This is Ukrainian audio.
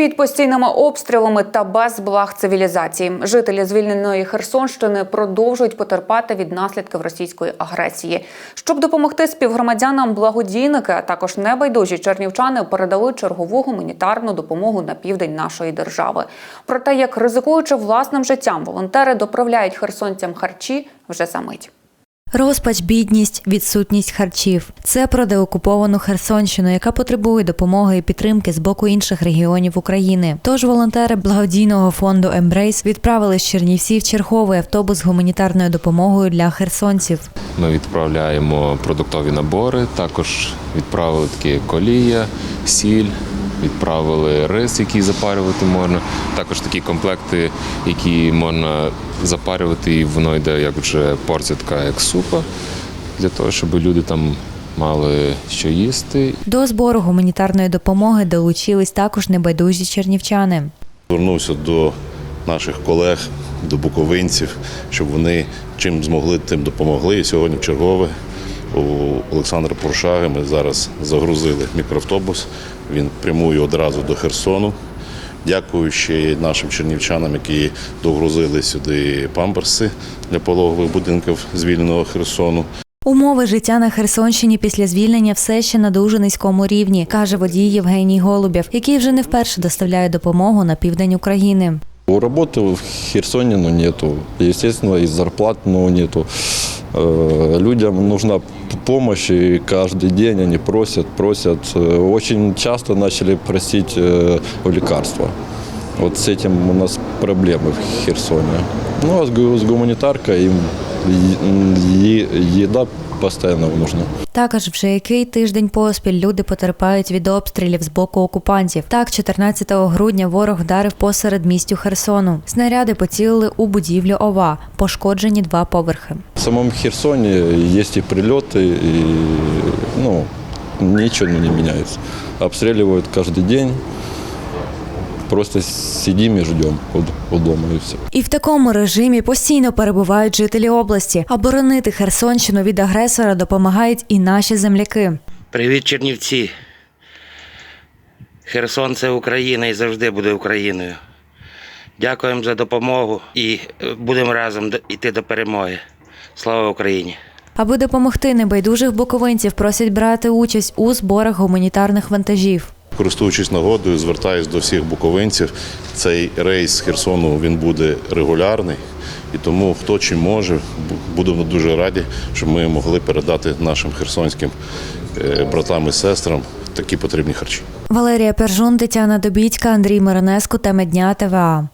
Під постійними обстрілами та без благ цивілізації жителі звільненої Херсонщини продовжують потерпати від наслідків російської агресії. Щоб допомогти співгромадянам, благодійники, а також небайдужі чернівчани передали чергову гуманітарну допомогу на південь нашої держави. Про те, як ризикуючи власним життям, волонтери доправляють херсонцям харчі вже за мить. Розпач, бідність, відсутність харчів це про деокуповану Херсонщину, яка потребує допомоги і підтримки з боку інших регіонів України. Тож волонтери благодійного фонду Ембрейс відправили з Чернівців черговий автобус з гуманітарною допомогою для херсонців. Ми відправляємо продуктові набори, також відправили такі колія, сіль, відправили рис, який запарювати можна. Також такі комплекти, які можна запарювати, і воно йде як вже порція така, як супа, для того, щоб люди там мали що їсти. До збору гуманітарної допомоги долучились також небайдужі чернівчани. Звернувся до наших колег, до буковинців, щоб вони чим змогли, тим допомогли. І сьогодні в чергове у Олександра Поршаги ми зараз загрузили мікроавтобус. Він прямує одразу до Херсону. Дякую ще й нашим чернівчанам, які догрузили сюди памперси для пологових будинків звільненого Херсону. Умови життя на Херсонщині після звільнення все ще на дуже низькому рівні, каже водій Євгеній Голубєв, який вже не вперше доставляє допомогу на південь України. У Работы в Херсоне ну, нету. Естественно, и зарплат ну, нету. Э, Людям нужна п- помощь, и каждый день они просят, просят. Э, Очень часто начали просить э, о лекарства. Вот с этим у нас проблемы в Херсоне. Ну, а с гу- с гуманитаркой им е- е- еда постоянно нужна. Також вже який тиждень поспіль люди потерпають від обстрілів з боку окупантів. Так, 14 грудня ворог вдарив посеред містю Херсону. Снаряди поцілили у будівлю ОВА, пошкоджені два поверхи. В самом Херсоне есть и прилеты, и ну, ничего не меняется. Обстреливают каждый день. Просто сидим и ждем у- у дома и все. І в такому режимі постійно перебувають жителі області. А боронити Херсонщину від агресора допомагають і наші земляки. Привіт, Чернівці. Херсон це Україна і завжди буде Україною. Дякуємо за допомогу і е, будемо разом йти до перемоги. Слава Україні! Аби допомогти небайдужих буковинців, просять брати участь у зборах гуманітарних вантажів. Користуючись нагодою, звертаюся до всіх буковинців. Цей рейс з Херсону він буде регулярний, і тому хто чи може, будемо дуже раді, щоб ми могли передати нашим херсонським е, братам і сестрам такі потрібні харчі. Валерія Пержун, Тетяна Добітька, Андрій Миронеску та Медня ТВА.